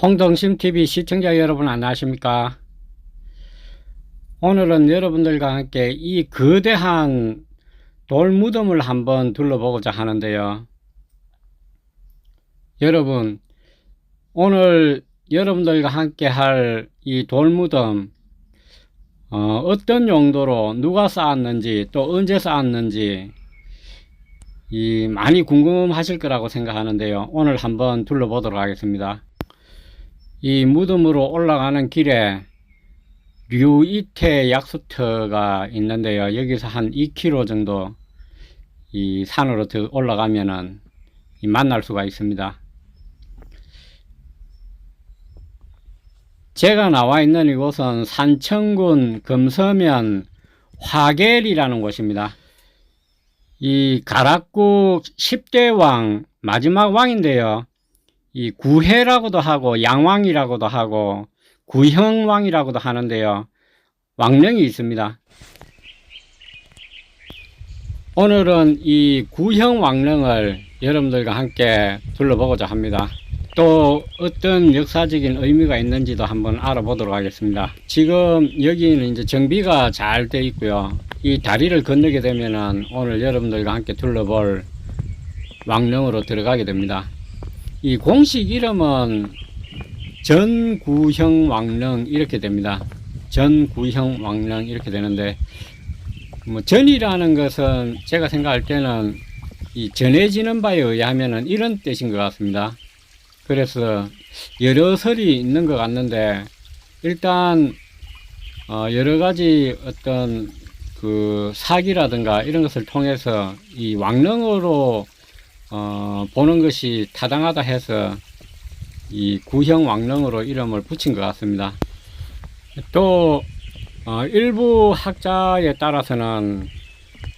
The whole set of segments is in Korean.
홍동심TV 시청자 여러분 안녕하십니까? 오늘은 여러분들과 함께 이 거대한 돌무덤을 한번 둘러보고자 하는데요. 여러분 오늘 여러분들과 함께 할 이 돌무덤 어, 어떤 용도로 누가 쌓았는지 또 언제 쌓았는지 이 많이 궁금하실 거라고 생각하는데요. 오늘 한번 둘러보도록 하겠습니다 이 무덤으로 올라가는 길에 류이태 약수터가 있는데요. 여기서 한 2km 정도 이 산으로 더 올라가면은 이 만날 수가 있습니다. 제가 나와 있는 이곳은 산청군 금서면 화계리라는 곳입니다. 이 가락국 10대 왕 마지막 왕인데요. 이 구해라고도 하고 양왕이라고도 하고 구형왕이라고도 하는데요. 왕릉이 있습니다. 오늘은 이 구형 왕릉을 여러분들과 함께 둘러보고자 합니다. 또 어떤 역사적인 의미가 있는지도 한번 알아보도록 하겠습니다. 지금 여기는 이제 정비가 잘 돼 있고요. 이 다리를 건너게 되면은 오늘 여러분들과 함께 둘러볼 왕릉으로 들어가게 됩니다. 이 공식 이름은 전구형 왕릉 이렇게 됩니다. 전구형 왕릉 이렇게 되는데 뭐 전이라는 것은 제가 생각할 때는 이 전해지는 바에 의하면은 이런 뜻인 것 같습니다. 그래서 여러 설이 있는 것 같는데 일단 어 여러 가지 어떤 그 사기라든가 이런 것을 통해서 이 왕릉으로 어, 보는 것이 타당하다 해서 이 구형 왕릉으로 이름을 붙인 것 같습니다. 또 어, 일부 학자에 따라서는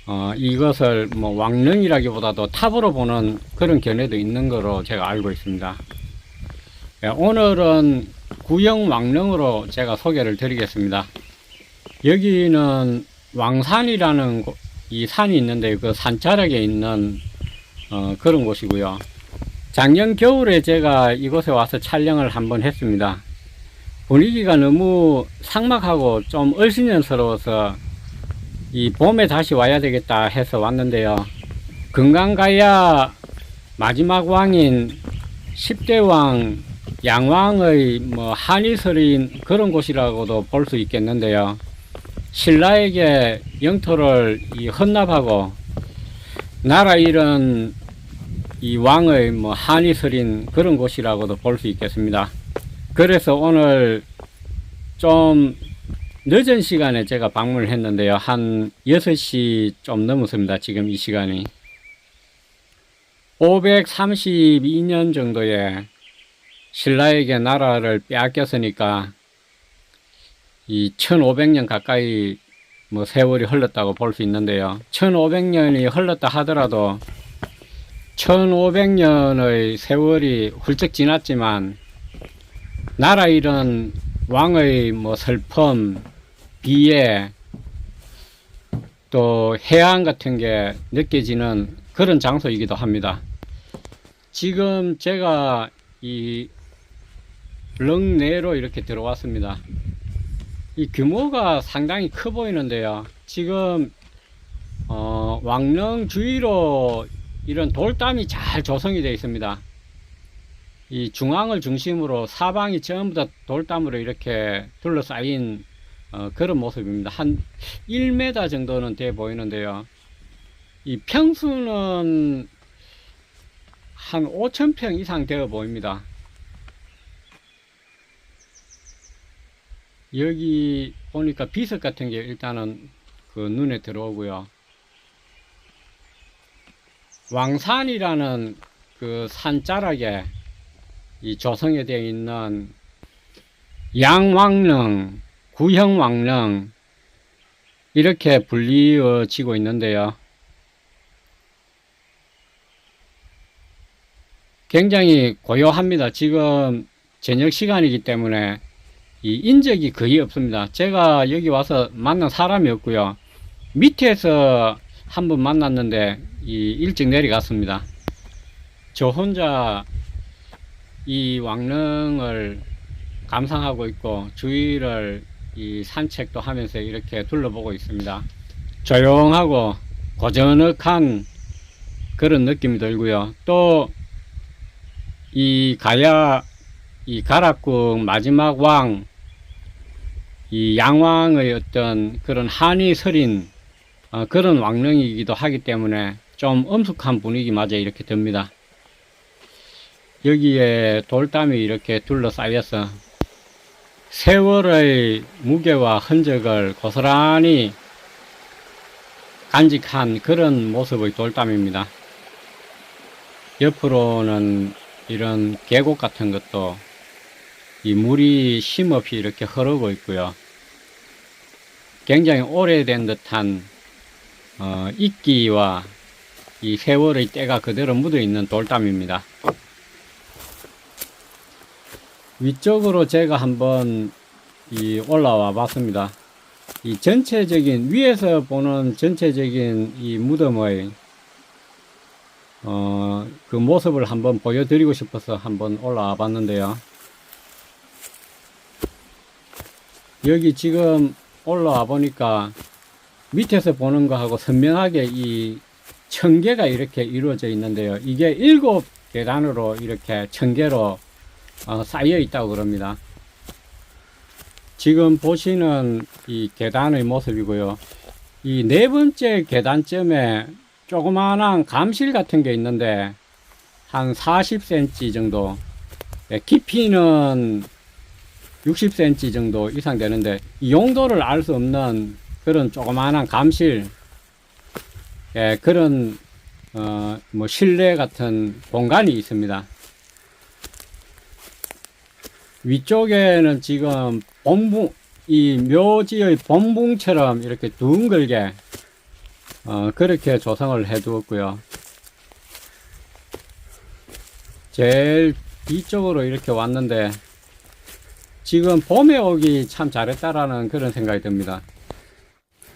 어, 이것을 뭐 왕릉이라기보다도 탑으로 보는 그런 견해도 있는 거로 제가 알고 있습니다. 예, 오늘은 구형 왕릉으로 제가 소개를 드리겠습니다. 여기는 왕산이라는 곳- 이 산이 있는데 그 산자락에 있는 어, 그런 곳이고요. 작년 겨울에 제가 이곳에 와서 촬영을 한번 했습니다. 분위기가 너무 삭막하고 좀 얼씬연스러워서 이 봄에 다시 와야 되겠다 해서 왔는데요. 금강가야 마지막 왕인 10대 왕 양왕의 뭐 한이설인 그런 곳이라고도 볼 수 있겠는데요. 신라에게 영토를 이 헌납하고 나라 잃은 이 왕의 뭐 한이 서린 그런 곳이라고도 볼 수 있겠습니다. 그래서 오늘 좀 늦은 시간에 제가 방문을 했는데요. 한 6시 좀 넘었습니다. 지금 이 시간이. 532년 정도에 신라에게 나라를 빼앗겼으니까 이 1500년 가까이 뭐 세월이 흘렀다고 볼 수 있는데요. 1500년이 흘렀다 하더라도 1500년의 세월이 훌쩍 지났지만 나라 잃은 왕의 뭐 슬픔, 비애 또 해안 같은 게 느껴지는 그런 장소이기도 합니다. 지금 제가 이 릉내로 이렇게 들어왔습니다. 이 규모가 상당히 커 보이는데요. 지금 어, 왕릉 주위로 이런 돌담이 잘 조성이 되어 있습니다. 이 중앙을 중심으로 사방이 전부 다 돌담으로 이렇게 둘러싸인 어, 그런 모습입니다. 한 1m 정도는 돼 보이는데요. 이 평수는 한 5,000평 이상 되어 보입니다. 여기 보니까 비석 같은 게 일단은 그 눈에 들어오고요. 왕산이라는 그 산자락에 이 조성이 되어 있는 양왕릉, 구형왕릉 이렇게 불리어지고 있는데요. 굉장히 고요합니다. 지금 저녁 시간이기 때문에 이 인적이 거의 없습니다. 제가 여기 와서 만난 사람이 없고요. 밑에서 한 번 만났는데 이 일찍 내려갔습니다. 저 혼자 이 왕릉을 감상하고 있고 주위를 이 산책도 하면서 이렇게 둘러보고 있습니다. 조용하고 고즈넉한 그런 느낌이 들고요. 또 이 가야 이 가락국 마지막 왕, 이 양왕의 어떤 그런 한이 서린 어, 그런 왕릉이기도 하기 때문에 좀 엄숙한 분위기마저 이렇게 듭니다. 여기에 돌담이 이렇게 둘러싸여서 세월의 무게와 흔적을 고스란히 간직한 그런 모습의 돌담입니다. 옆으로는 이런 계곡 같은 것도 이 물이 쉼없이 이렇게 흐르고 있고요. 굉장히 오래된 듯한 어, 이끼와 이 세월의 때가 그대로 묻어 있는 돌담입니다. 위쪽으로 제가 한번 이 올라와 봤습니다. 이 전체적인 위에서 보는 전체적인 이 무덤의 어, 그 모습을 한번 보여드리고 싶어서 한번 올라와 봤는데요. 여기 지금 올라와 보니까 밑에서 보는 거하고 선명하게 이 청계가 이렇게 이루어져 있는데요. 이게 일곱 계단으로 이렇게 청계로 어, 쌓여 있다고 그럽니다. 지금 보시는 이 계단의 모습이고요. 이 네 번째 계단점에 조그마한 감실 같은 게 있는데 한 40cm 정도 네, 깊이는 60cm 정도 이상 되는데 이 용도를 알 수 없는 그런 조그마한 감실 예, 그런 어, 뭐 실내 같은 공간이 있습니다. 위쪽에는 지금 본붕 이 묘지의 본붕처럼 이렇게 둥글게 어, 그렇게 조성을 해 두었고요. 제일 뒤쪽으로 이렇게 왔는데 지금 봄에 오기 참 잘했다라는 그런 생각이 듭니다.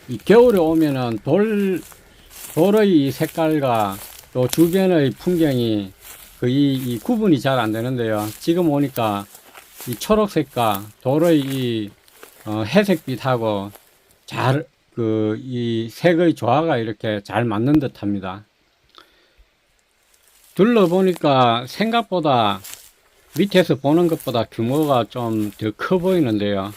이 겨울에 오면은 돌, 돌의 이 색깔과 또 주변의 풍경이 거의 이 구분이 잘 안 되는데요. 지금 오니까 이 초록색과 돌의 이 어, 회색빛하고 잘, 그, 이 색의 조화가 이렇게 잘 맞는 듯 합니다. 둘러보니까 생각보다 밑에서 보는 것보다 규모가 좀 더 커 보이는데요.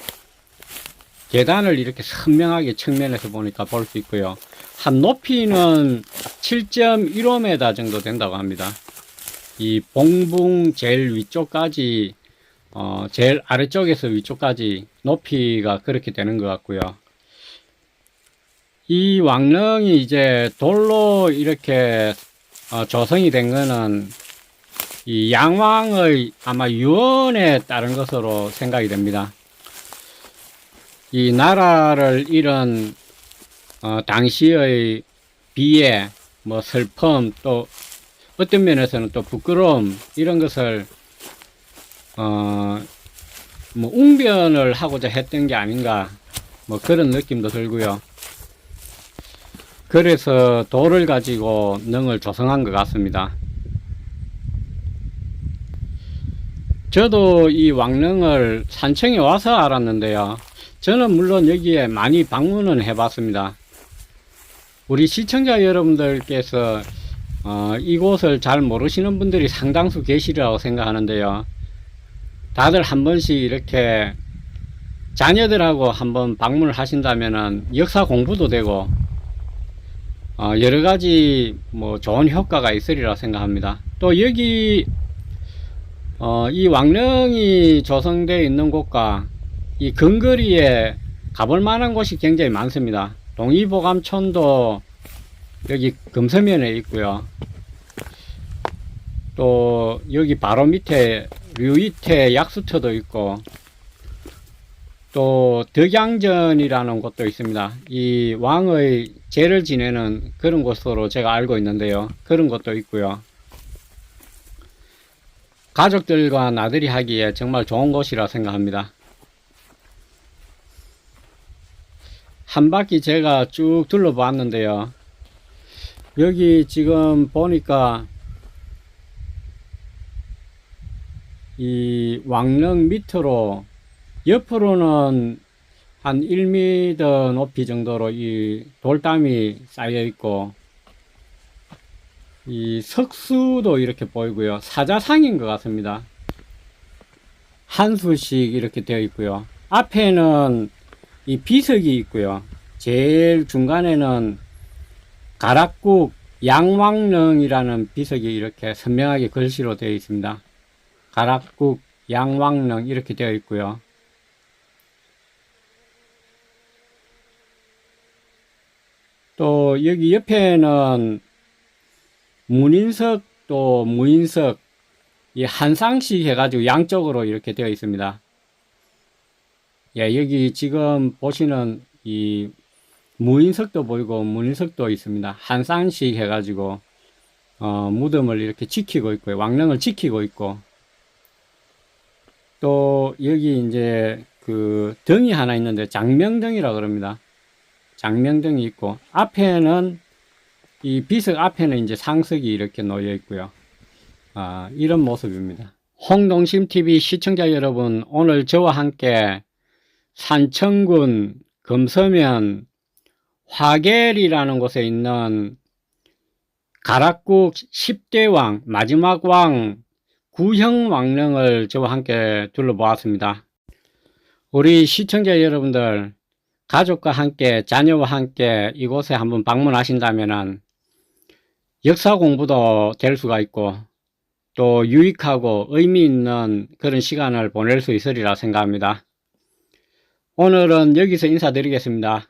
계단을 이렇게 선명하게 측면에서 보니까 볼 수 있고요. 한 높이는 7.15m 정도 된다고 합니다. 이 봉붕 제일 위쪽까지 어, 제일 아래쪽에서 위쪽까지 높이가 그렇게 되는 것 같고요. 이 왕릉이 이제 돌로 이렇게 어, 조성이 된 거는 이 양왕의 아마 유언에 따른 것으로 생각이 됩니다. 이 나라를 잃은 어, 당시의 비애, 뭐 슬픔, 또 어떤 면에서는 또 부끄러움 이런 것을 어, 뭐 웅변을 하고자 했던 게 아닌가 뭐 그런 느낌도 들고요. 그래서 돌을 가지고 능을 조성한 것 같습니다. 저도 이 왕릉을 산청에 와서 알았는데요. 저는 물론 여기에 많이 방문은 해봤습니다. 우리 시청자 여러분들께서 어, 이곳을 잘 모르시는 분들이 상당수 계시리라고 생각하는데요. 다들 한 번씩 이렇게 자녀들하고 한번 방문을 하신다면은 역사 공부도 되고 어, 여러 가지 뭐 좋은 효과가 있으리라 생각합니다. 또 여기 어, 이 왕릉이 조성되어 있는 곳과 이 근거리에 가볼 만한 곳이 굉장히 많습니다. 동의보감촌도 여기 금서면에 있고요. 또 여기 바로 밑에 류이태 약수터도 있고 또 덕양전이라는 곳도 있습니다. 이 왕의 제를 지내는 그런 곳으로 제가 알고 있는데요. 그런 곳도 있고요. 가족들과 나들이 하기에 정말 좋은 곳이라 생각합니다. 한 바퀴 제가 쭉 둘러봤는데요. 여기 지금 보니까 이 왕릉 밑으로 옆으로는 한 1m 높이 정도로 이 돌담이 쌓여 있고 이 석수도 이렇게 보이고요. 사자상인 것 같습니다. 한 수씩 이렇게 되어 있고요. 앞에는 이 비석이 있고요. 제일 중간에는 가락국 양왕릉이라는 비석이 이렇게 선명하게 글씨로 되어 있습니다. 가락국 양왕릉 이렇게 되어 있고요. 또 여기 옆에는 문인석 또 무인석 이 한상씩 해가지고 양쪽으로 이렇게 되어 있습니다. 예, 여기 지금 보시는 이 무인석도 보이고 문인석도 있습니다. 한상씩 해가지고 어, 무덤을 이렇게 지키고 있고요. 왕릉을 지키고 있고 또 여기 이제 그 등이 하나 있는데 장명등이라 그럽니다. 장명등이 있고 앞에는 이 비석 앞에는 이제 상석이 이렇게 놓여 있고요. 아, 이런 모습입니다. 홍동심 TV 시청자 여러분, 오늘 저와 함께 산청군 금서면 화계리라는 곳에 있는 가락국 10대 왕, 마지막 왕, 구형 왕릉을 저와 함께 둘러보았습니다. 우리 시청자 여러분들, 가족과 함께, 자녀와 함께 이곳에 한번 방문하신다면은 역사 공부도 될 수가 있고, 또 유익하고 의미 있는 그런 시간을 보낼 수 있으리라 생각합니다. 오늘은 여기서 인사드리겠습니다.